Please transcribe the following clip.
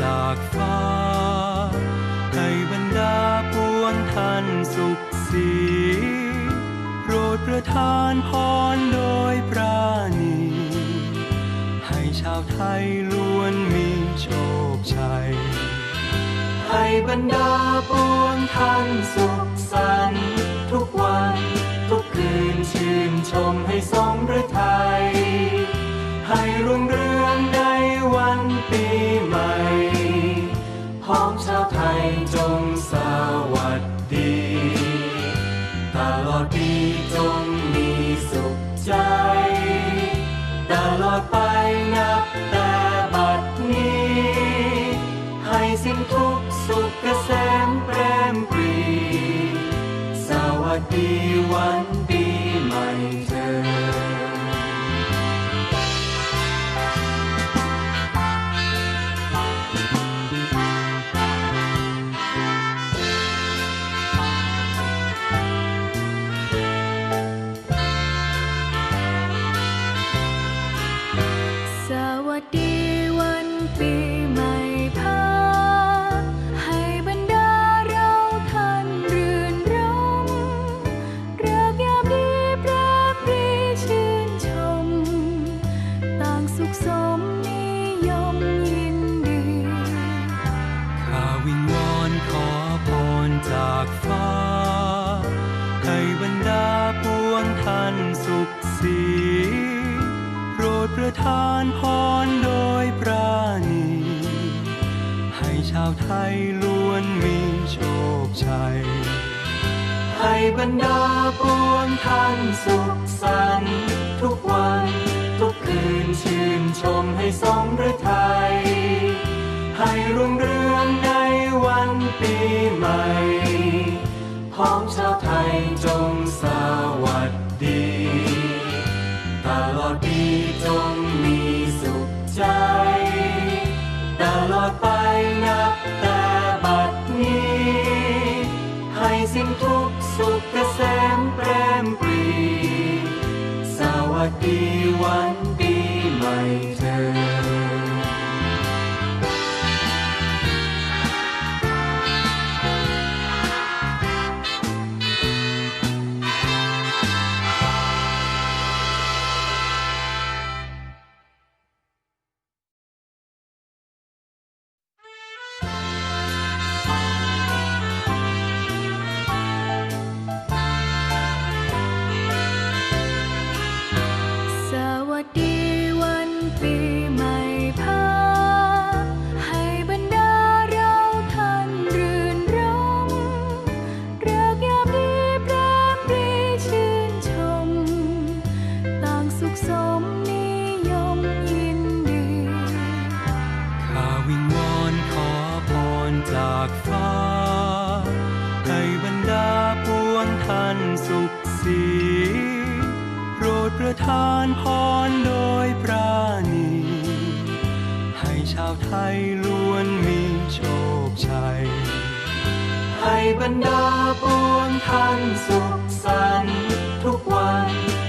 จากฟ้า ให้บรรดาปวงท่านสุขสีโปรดประทานพรโดยปราณี ให้ชาวไทยล้วนมีโชคชัย ให้บรรดาปวงท่านสุขสันต์ทุกวัน ทุกคืนชื่นชมให้สมฤทัย วัสางสุขสมนิยมยินดี ข้าวิงวอนขอพรจากฟ้า ให้บรรดาปวงท่านสุขสีโปรดประทานพรโดยปราณี ให้ชาวไทยล้วนมีโชคชัย ให้บรรดาปวงท่านสุขสันต์ทุกวัน ทุกคืนชื่นชมให้สมฤทัยให้รุ่งเรืองในวันปีใหม่พ้องชาวไทยจ วัสดีวันปีใหม่ากฟ้า ให้บรรดาปวงท่านสุขสีโปรดประทานพรโดยปราณี ให้ชาวไทยล้วนมีโชคชัย ให้บรรดาปวงท่านสุขสันทุกวัน